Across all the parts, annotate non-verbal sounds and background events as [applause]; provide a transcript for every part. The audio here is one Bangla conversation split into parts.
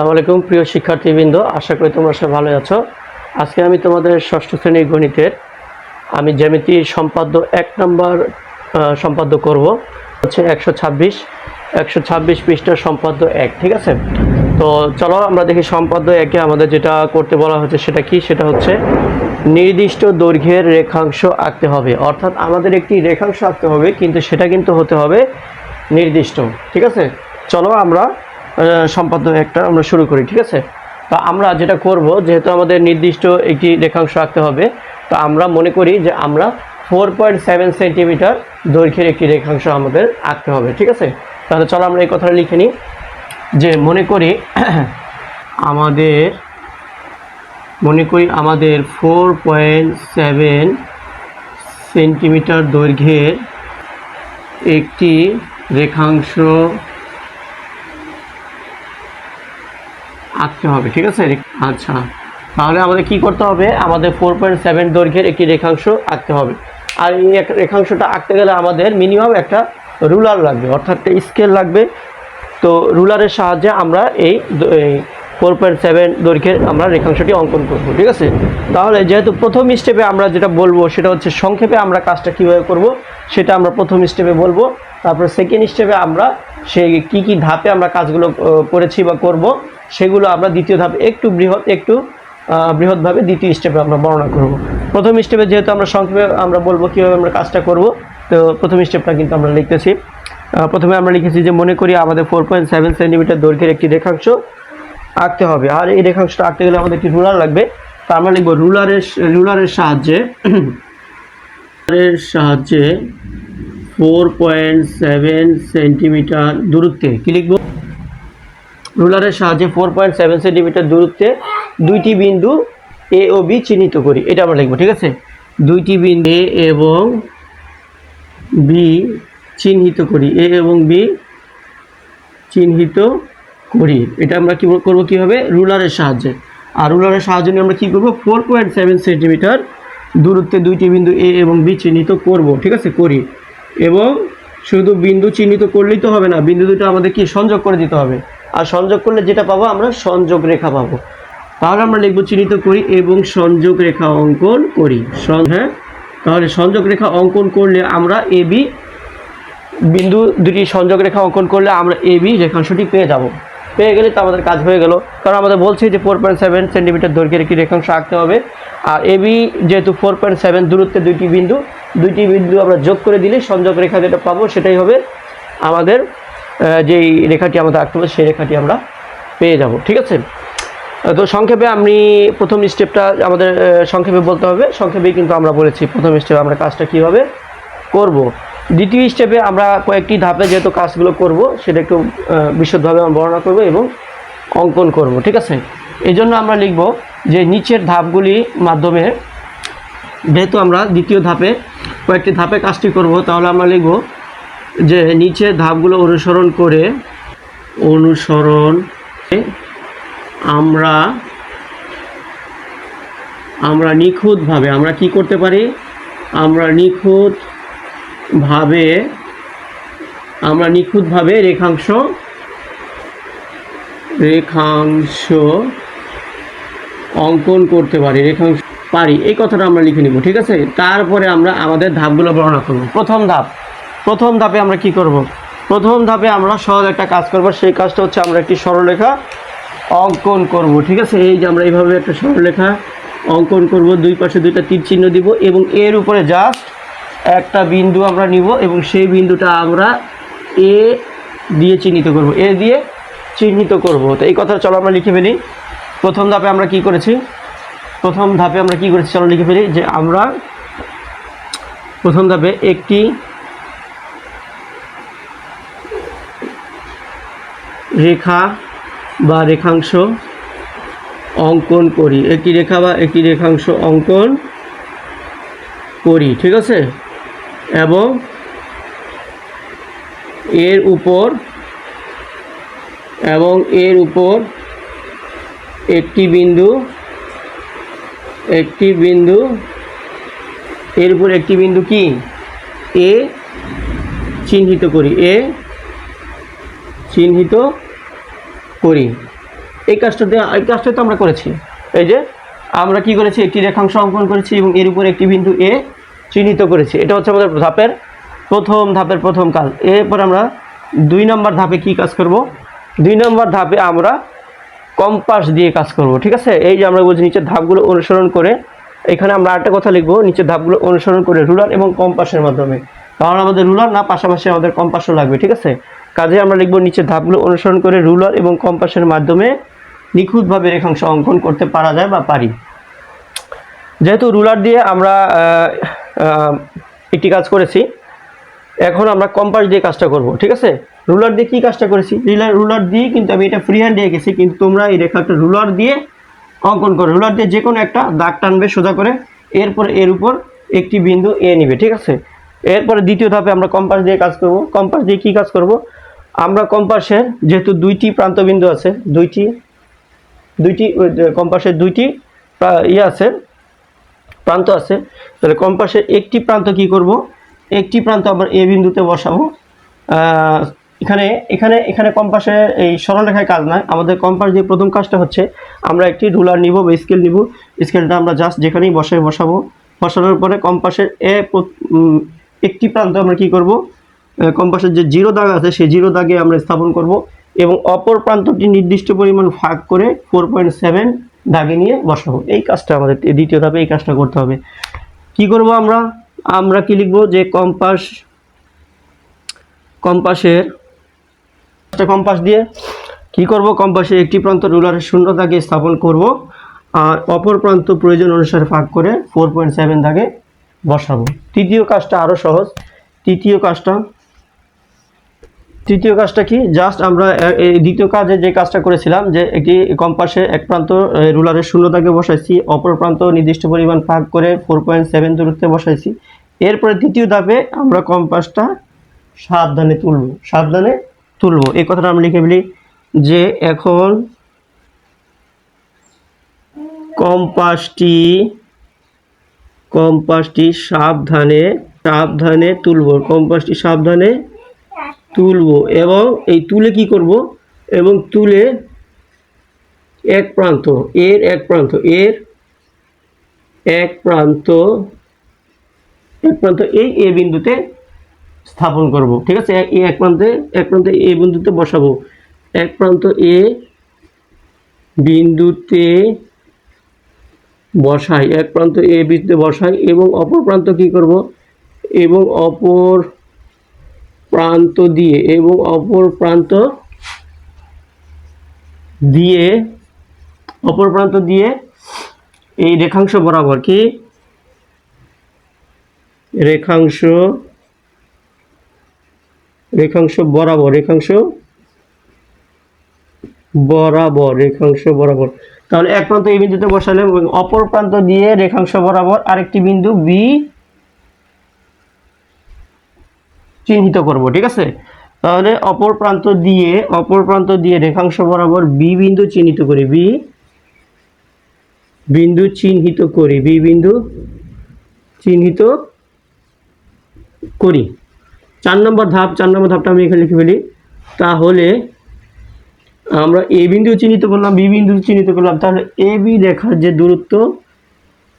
আসসালামু আলাইকুম, প্রিয় শিক্ষার্থীবৃন্দ। আশা করি তোমরা সবাই ভালো আছো। আজকে আমি তোমাদের ষষ্ঠ শ্রেণির গণিতের আমি জ্যামিতি সম্পাদ্য এক নম্বর সম্পাদ্য করব। হচ্ছে একশো ছাব্বিশ। একশো ছাব্বিশ পৃষ্ঠার সম্পাদ্য এক, ঠিক আছে? তো চলো আমরা দেখি সম্পাদ্য একে আমাদের যেটা করতে বলা হচ্ছে সেটা কি? সেটা হচ্ছে নির্দিষ্ট দৈর্ঘ্যের রেখাংশ আঁকতে হবে। অর্থাৎ আমাদের একটি রেখাংশ আঁকতে হবে, কিন্তু সেটা কিন্তু হতে হবে নির্দিষ্ট, ঠিক আছে? চলো আমরা আহ, সম্পাদ্য একটা আমরা শুরু করি ঠিক আছে? তো আমরা যেটা করব যেহেতু আমাদের নির্দিষ্ট একটি রেখাংশ আঁকতে হবে তো আমরা মনে করি যে আমরা ফোর পয়েন্ট সেভেন সেন্টিমিটার দৈর্ঘ্যের একটি রেখাংশ আমাদের আঁকতে হবে ঠিক আছে? তাহলে চলো আমরা এই কথাটা লিখে নিই। যে মনে করি [clears throat] আমাদের মনে করি আমাদের ফোর পয়েন্ট সেভেন সেন্টিমিটার দৈর্ঘ্যের একটি রেখাংশ আঁকতে হবে, ঠিক আছে? আচ্ছা তাহলে আমাদের কি করতে হবে? আমাদের ফোর পয়েন্ট সেভেন দৈর্ঘ্যের একটি রেখাংশ আঁকতে হবে। আর এই রেখাংশটা আঁকতে গেলে আমাদের মিনিমাম একটা রুলার লাগবে, অর্থাৎ একটা স্কেল লাগবে। তো রুলারের সাহায্যে আমরা এই ফোর পয়েন্ট সেভেন দৈর্ঘ্যের আমরা রেখাংশটি অঙ্কন করব, ঠিক আছে? তাহলে যেহেতু প্রথম স্টেপে আমরা যেটা বলব, সেটা হচ্ছে সংক্ষেপে আমরা কাজটা কীভাবে করব, সেটা আমরা প্রথম স্টেপে বলব। তারপর সেকেন্ড স্টেপে আমরা সেই কী কী ধাপে আমরা কাজগুলো করেছি বা করব সেগুলো আমরা দ্বিতীয় ধাপে, একটু বৃহৎ, একটু বৃহৎভাবে দ্বিতীয় স্টেপে আমরা বর্ণনা করব। প্রথম স্টেপে যেহেতু আমরা সংক্ষেপে আমরা বলব কীভাবে আমরা কাজটা করব, তো প্রথম স্টেপটা কিন্তু আমরা লিখতেছি। প্রথমে আমরা লিখেছি যে মনে করি আমাদের ফোর পয়েন্ট সেভেন সেন্টিমিটার দৈর্ঘ্যের একটি রেখাংশ আঁকতে হবে। আর এই রেখাংশটা আঁকতে গেলে আমাদের একটি রুলার লাগবে। তা আমরা লিখব রুলারের রুলারের সাহায্যে রুলারের সাহায্যে ফোর পয়েন্ট সেভেন সেন্টিমিটার দূরত্বে কী লিখব? রুলারের সাহায্যে ফোর পয়েন্ট সেভেন সেন্টিমিটার দূরত্বে দুইটি বিন্দু এ ও বি চিহ্নিত করি। এটা আমরা লিখব, ঠিক আছে? দুইটি বিন্দু এ এবং বি চিহ্নিত করি। এ এবং বি চিহ্নিত করি। এটা আমরা কী করব কীভাবে? রুলারের সাহায্যে। আর রুলারের সাহায্য নিয়ে আমরা কী করব? ফোর পয়েন্ট সেভেন সেন্টিমিটার দূরত্বে দুইটি বিন্দু এ এবং বি চিহ্নিত করব, ঠিক আছে? করি। এবং শুধু বিন্দু চিহ্নিত করলেই তো হবে না, বিন্দু দুটো আমাদের কি? সংযোগ করে দিতে হবে। আর সংযোগ করলে যেটা পাবো, আমরা সংযোগ রেখা পাবো। তাহলে আমরা লিখব চিহ্নিত করি এবং সংযোগ রেখা অঙ্কন করি। হ্যাঁ? তাহলে সংযোগ রেখা অঙ্কন করলে আমরা এ, বি বিন্দু দুটি সংযোগ রেখা অঙ্কন করলে আমরা এ, বি রেখাংশটি পেয়ে যাব। পেয়ে গেলে তো আমাদের কাজ হয়ে গেল। কারণ আমাদের বলছে যে ফোর পয়েন্ট সেভেন সেন্টিমিটার দৈর্ঘ্যের একটি রেখাংশ আঁকতে হবে। আর এ, বি যেহেতু ফোর পয়েন্ট সেভেন দূরত্বে দুইটি বিন্দু দুইটি বিন্দু আমরা যোগ করে দিলে সংযোগ রেখা যেটা পাবো সেটাই হবে আমাদের যেই রেখাটি আমাদের আঁকতে হবে সেই রেখাটি আমরা পেয়ে যাব, ঠিক আছে? তো সংক্ষেপে আমি প্রথম স্টেপটা আমাদের সংক্ষেপে বলতে হবে। সংক্ষেপেই কিন্তু আমরা বলেছি প্রথম স্টেপে আমরা কাজটা কীভাবে করব। দ্বিতীয় স্টেপে আমরা কয়েকটি ধাপে যেহেতু কাজগুলো করব, সেটা একটু বিশদভাবে আমরা বর্ণনা করব এবং অঙ্কন করব, ঠিক আছে? এই জন্য আমরা লিখব যে নিচের ধাপগুলির মাধ্যমে যেহেতু আমরা দ্বিতীয় ধাপে কয়েকটি ধাপে কাজটি করব, তাহলে আমরা লিখব যে নিচের ধাপগুলো অনুসরণ করে অনুসরণ আমরা আমরা নিখুঁতভাবে, আমরা কি করতে পারি? আমরা নিখুঁতভাবে আমরা নিখুঁতভাবে রেখাংশ রেখাংশ অঙ্কন করতে পারি, রেখাংশ পারি। এই কথাটা আমরা লিখে নিব, ঠিক আছে? তারপরে আমরা আমাদের ধাপগুলো বর্ণনা করব। প্রথম ধাপ। প্রথম ধাপে আমরা কি করব? প্রথম ধাপে আমরা সহজ একটা কাজ করব। সেই কাজটা হচ্ছে আমরা একটি সরলরেখা অঙ্কন করব, ঠিক আছে? এই যে আমরা এইভাবে একটা সরলরেখা অঙ্কন করব, দুই পাশে দুইটা তীর চিহ্ন দিব এবং এর উপরে জাস্ট একটা বিন্দু আমরা নিব এবং সেই বিন্দুটা আমরা এ দিয়ে চিহ্নিত করব। এ দিয়ে চিহ্নিত করব। তো এই কথা চলো আমরা লিখে ফেলি। প্রথম ধাপে আমরা কি করেছি? প্রথম ধাপে আমরা কি করেছি? চলো লিখে ফেলি যে আমরা প্রথম ধাপে একটি রেখা বা রেখাংশ অঙ্কন করি। একটি রেখা বা একটি রেখাংশ অঙ্কন করি, ঠিক আছে? এবং এর উপর এবং এর উপর একটি বিন্দু একটি বিন্দু, এর উপর একটি বিন্দু কি? এ চিহ্নিত করি। এ চিহ্নিত করি। এই কাজটা এই কাজটা তো আমরা করেছি। এই যে, আমরা কি করেছি? একটি রেখাংশ অঙ্কন করেছি এবং এর উপরে একটি বিন্দু এ চিহ্নিত করেছি। এটা হচ্ছে আমাদের ধাপের প্রথম ধাপের প্রথম কাজ। এরপর আমরা দুই নম্বর ধাপে কি কাজ করব? দুই নম্বর ধাপে আমরা কম্পাস দিয়ে কাজ করব, ঠিক আছে? এই যে আমরা বলছি নিচের ধাপগুলো অনুসরণ করে, এখানে আমরা আরেকটা কথা লিখব, নিচের ধাপগুলো অনুসরণ করে রুলার এবং কম্পাসের মাধ্যমে। কারণ আমাদের রুলার না, পাশাপাশি আমাদের কম্পাসও লাগবে, ঠিক আছে? কাজে আমরা লিখব নিচের ধাপগুলো অনুসরণ করে রুলার এবং কম্পাসের মাধ্যমে নিখুঁতভাবে রেখাংশ অঙ্কন করতে পারা যায় বা পারি। যেহেতু রুলার দিয়ে আমরা একটি কাজ করেছি, এখন আমরা কম্পাস দিয়ে কাজটা করব, ঠিক আছে? রুলার দিয়ে কি কাজটা করেছি? রুলার রুলার দিয়ে কিন্তু আমি এটা ফ্রি হ্যান্ড দিয়ে গেছি, কিন্তু তোমরা এই রেখাটা রুলার দিয়ে অঙ্কন করো। রুলার দিয়ে যে কোনো একটা দাগ টানবে সোজা করে, এরপর এর উপর একটি বিন্দু এ নিবে, ঠিক আছে? এরপরে দ্বিতীয় ধাপে আমরা কম্পাস দিয়ে কাজ করব। কম্পাস দিয়ে কি কাজ করব? আমরা কম্পাসের যেহেতু দুইটি প্রান্ত বিন্দু আছে, দুইটি দুইটি যে কম্পাসের দুইটি ইয়ে আছে, প্রান্ত আছে, তাহলে কম্পাসের একটি প্রান্ত কি করব? একটি প্রান্ত আবার এ বিন্দুতে বসাবো। এখানে এখানে এখানে কম্পাসে এই সরলরেখায় কাজ নয় আমাদের কম্পাস দিয়ে প্রথম কাজটা হচ্ছে আমরা একটি রুলার নিব বা স্কেল নিব। স্কেলটা আমরা জাস্ট যেখানেই বসাই বসাবো। বসানোর পরে কম্পাসের এ একটি প্রান্ত আমরা কি করব? কম্পাসের যে জিরো দাগ আছে, সেই জিরো দাগে আমরা স্থাপন করব এবং অপর প্রান্তটি নির্দিষ্ট পরিমাণ ফাঁক করে ফোর পয়েন্ট সেভেন দাগে নিয়ে বসাবো। এই কাজটা আমাদের দ্বিতীয় ধাপে এই কাজটা করতে হবে। কি করব আমরা? আমরা কি লিখব যে কম্পাস, কম্পাসের একটা কম্পাস দিয়ে কি করব? কম্পাসে একটি প্রান্ত রুলারের শূন্য দাগে স্থাপন করব আর অপর প্রান্ত প্রয়োজন অনুসারে ফাঁক করে ফোর পয়েন্ট সেভেন দাগে বসাবো। তৃতীয় কাজটা আরও সহজ। তৃতীয় কাজটা তৃতীয় কাজটা কি? জাস্ট আমরা এই দ্বিতীয় কাজে যে কাজটা করেছিলাম, যে একটি কম্পাসে এক প্রান্ত রুলারের শূন্য দাগে বসাইছি, অপর প্রান্ত নির্দিষ্ট পরিমাণ ভাগ করে ফোর পয়েন্ট সেভেন দূরত্বে বসাইছি। এরপরে দ্বিতীয় ধাপে আমরা কম্পাসটা সাবধানে তুলব সাবধানে তুলব। এই কথাটা আমরা লিখে ফেলি যে এখন কম্পাসটি কম্পাসটি সাবধানে সাবধানে তুলব, কম্পাসটি সাবধানে তুলবো এবং এই তুলে কি করব? এবং তুলে এক প্রান্ত, এর এক প্রান্ত, এর এক প্রান্ত এক প্রান্ত এই এ বিন্দুতে স্থাপন করব, ঠিক আছে? এই এক প্রান্তে এক প্রান্তে এ বিন্দুতে বসাবো। এক প্রান্ত এ বিন্দুতে বসাই, এক প্রান্ত এ বিন্দুতে বসাই এবং অপর প্রান্ত কি করব? এবং অপর প্রান্ত দিয়ে এবং অপর প্রান্ত দিয়ে, অপর প্রান্ত দিয়ে এই রেখাংশ বরাবর কি? রেখাংশ রেখাংশ বরাবর রেখাংশ বরাবর রেখাংশ বরাবর। তাহলে এক প্রান্ত এই বিন্দুতে বসালে অপর প্রান্ত দিয়ে রেখাংশ বরাবর আরেকটি বিন্দু বি চিহ্নিত করব, ঠিক আছে? তাহলে অপর প্রান্ত দিয়ে, অপর প্রান্ত দিয়ে রেখাংশ বরাবর বি বিন্দু চিহ্নিত করি বি বিন্দু চিহ্নিত করি বি বিন্দু চিহ্নিত করি। চার নম্বর ধাপ, চার নম্বর ধাপটা আমি এখানে লিখে ফেলি। তাহলে আমরা এ বিন্দু চিহ্নিত করলাম বি বিন্দু চিহ্নিত করলাম, তাহলে এ বি রেখার যে দূরত্ব,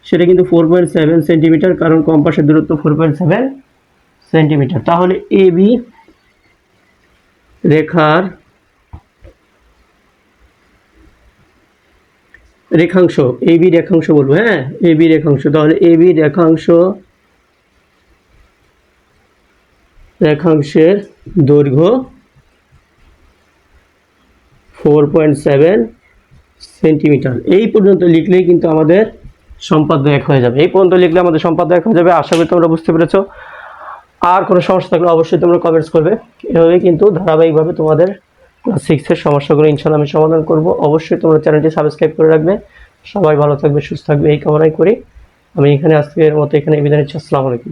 সেটা কিন্তু ফোর পয়েন্ট সেভেন সেন্টিমিটার কারণ কম্পাসের দূরত্ব ফোর পয়েন্ট সেভেন সেন্টিমিটার। তাহলে এ বি রেখার রেখাংশ, এ বি রেখাংশ বলব হ্যাঁ? এ বি রেখাংশ, তাহলে এ বি রেখাংশ রেখাংশের দৈর্ঘ্য ফোর পয়েন্ট সেভেন সেন্টিমিটার এই পর্যন্ত লিখলেই কিন্তু আমাদের সম্পাদ্য এক হয়ে যাবে। এই পর্যন্ত লিখলে আমাদের সম্পাদ্য এক হয়ে যাবে। আশা করি তোমরা বুঝতে পেরেছ। আর কোনো সমস্যা থাকলে অবশ্যই তোমরা কমেন্টস করবে। এভাবে কিন্তু ধারাবাহিকভাবে তোমাদের ক্লাস সিক্সের সমস্যাগুলো ইনশাল্লাহ আমি সমাধান করব। অবশ্যই তোমরা চ্যানেলটি সাবস্ক্রাইব করে রাখবে। সবাই ভালো থাকবে, সুস্থ থাকবে, এই কামনাই করি। আমি এখানে আজকের মতো এখানে বিদায় নিচ্ছি। আসসালামু আলাইকুম।